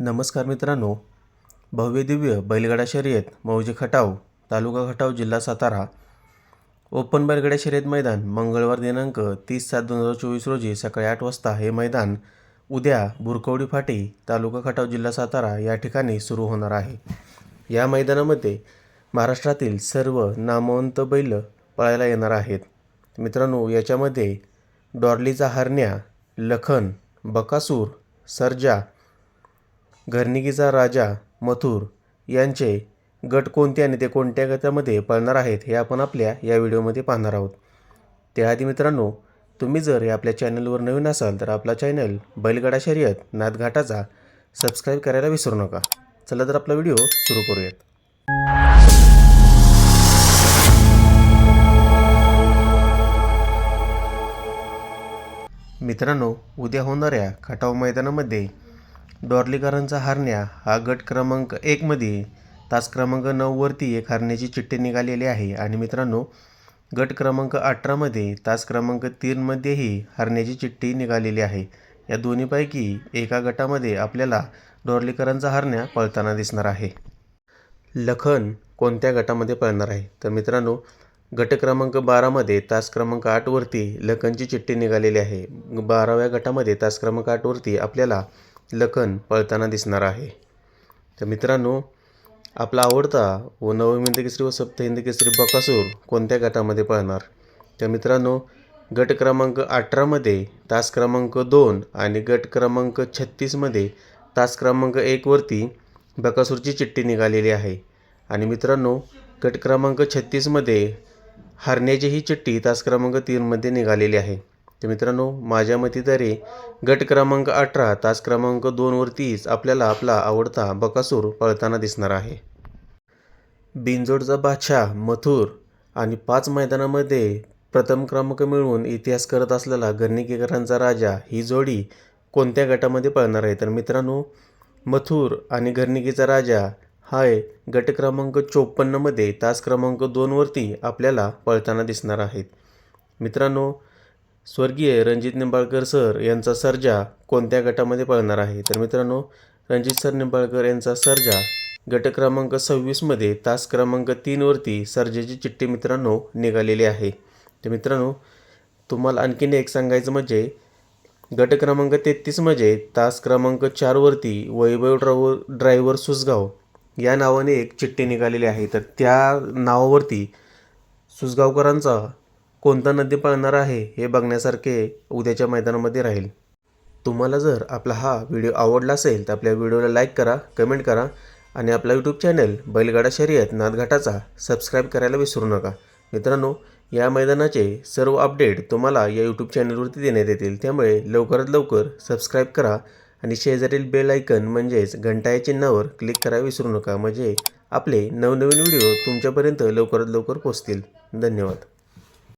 नमस्कार मित्रांनो. भव्यदिव्य बैलगाडा शर्यत मौजे खटाव तालुका खटाव जिल्हा सातारा. ओपन बैलगाडा शर्यत मैदान मंगळवार दिनांक तीस सात दोन हजार चोवीस रोजी सकाळी आठ वाजता हे मैदान उद्या बुरकवडी फाटी तालुका खटाव जिल्हा सातारा या ठिकाणी सुरू होणार आहे. या मैदानामध्ये महाराष्ट्रातील सर्व नामवंत बैल पळायला येणार आहेत. मित्रांनो याच्यामध्ये डॉर्लीचा हरण्या लखन बकासूर सर्जा घरनिकीचा राजा मथुर यांचे गट कोणते आणि ते कोणत्या गटामध्ये पळणार आहेत हे आपण आपल्या या व्हिडिओमध्ये पाहणार आहोत. त्याआधी मित्रांनो तुम्ही जर या आपल्या चॅनलवर नवीन असाल तर आपला चॅनल बैलगाडा शर्यत नाथघाटाचा सबस्क्राईब करायला विसरू नका. चला तर आपला व्हिडिओ सुरू करूयात. मित्रांनो उद्या होणाऱ्या खटाव मैदानामध्ये डॉर्लीकरांचा हरण्या हा गट क्रमांक एकमध्ये तास क्रमांक नऊवरती एक हरण्याची चिठ्ठी निघालेली आहे. आणि मित्रांनो गट क्रमांक अठरामध्ये तास क्रमांक तीनमध्येही हरण्याची चिठ्ठी निघालेली आहे. या दोन्हीपैकी एका गटामध्ये आपल्याला डॉर्लीकरांचा हरण्या पळताना दिसणार आहे. लखन कोणत्या गटामध्ये पळणार आहे? तर मित्रांनो गट क्रमांक बारामध्ये तास क्रमांक आठवरती लखनची चिठ्ठी निघालेली आहे. बाराव्या गटामध्ये तास क्रमांक आठवरती आपल्याला लखन पळताना दिसणार आहे. तर मित्रांनो आपला आवडता व नवहिंद केसरी व सप्तहिंद केसरी बकासूर कोणत्या गटामध्ये पळणार? तर मित्रांनो गट क्रमांक अठरामध्ये तास क्रमांक दोन आणि गट क्रमांक छत्तीसमध्ये तास क्रमांक एकवरती बकासूरची चिठ्ठी निघालेली आहे. आणि मित्रांनो गट क्रमांक छत्तीसमध्ये हरण्याची ही चिठ्ठी तास क्रमांक तीनमध्ये निघालेली आहे. तर मित्रांनो माझ्या मते तरी गट क्रमांक अठरा तास क्रमांक दोनवरतीच आपल्याला आपला आवडता बकासूर पळताना दिसणार आहे. बिनजोडचा बादशाह मथुर आणि पाच मैदानामध्ये प्रथम क्रमांक मिळवून इतिहास करत असलेला घरणिकेकरांचा राजा ही जोडी कोणत्या गटामध्ये पळणार आहे? तर मित्रांनो मथुर आणि घरणिकेचा राजा हाय गट क्रमांक चोपन्नमध्ये तास क्रमांक दोनवरती आपल्याला पळताना दिसणार आहेत. मित्रांनो स्वर्गीय रणजित निंबाळकर सर यांचा सर्जा कोणत्या गटामध्ये पळणार आहे? तर मित्रांनो रणजित सर निंबाळकर यांचा सर्जा गट क्रमांक सव्वीसमध्ये तास क्रमांक तीनवरती सर्जेची चिठ्ठी मित्रांनो निघालेली आहे. तर मित्रांनो तुम्हाला आणखीन एक सांगायचं म्हणजे गट क्रमांक तेहतीसमध्ये तास क्रमांक चारवरती वैभव ड्राव ड्रायव्हर सुसगाव या नावाने एक चिठ्ठी निघालेली आहे. तर त्या नावावरती सुसगावकरांचा कोणता नदी पळणार आहे हे बघण्यासारखे उद्याच्या मैदानामध्ये राहील. तुम्हाला जर आपला हा व्हिडिओ आवडला असेल तर आपल्या व्हिडिओला लाईक करा कमेंट करा आणि आपला यूट्यूब चॅनल बैलगाडा शर्यत नादघाटाचा सबस्क्राईब करायला विसरू नका. मित्रांनो या मैदानाचे सर्व अपडेट तुम्हाला या यूट्यूब चॅनलवरती देण्यात येतील. त्यामुळे लवकरात लवकर सबस्क्राईब करा आणि शेजारील बेल आयकन म्हणजेच घंटा या चिन्हावर क्लिक करायला विसरू नका. म्हणजे आपले नवनवीन व्हिडिओ तुमच्यापर्यंत लवकरात लवकर पोचतील धन्यवाद.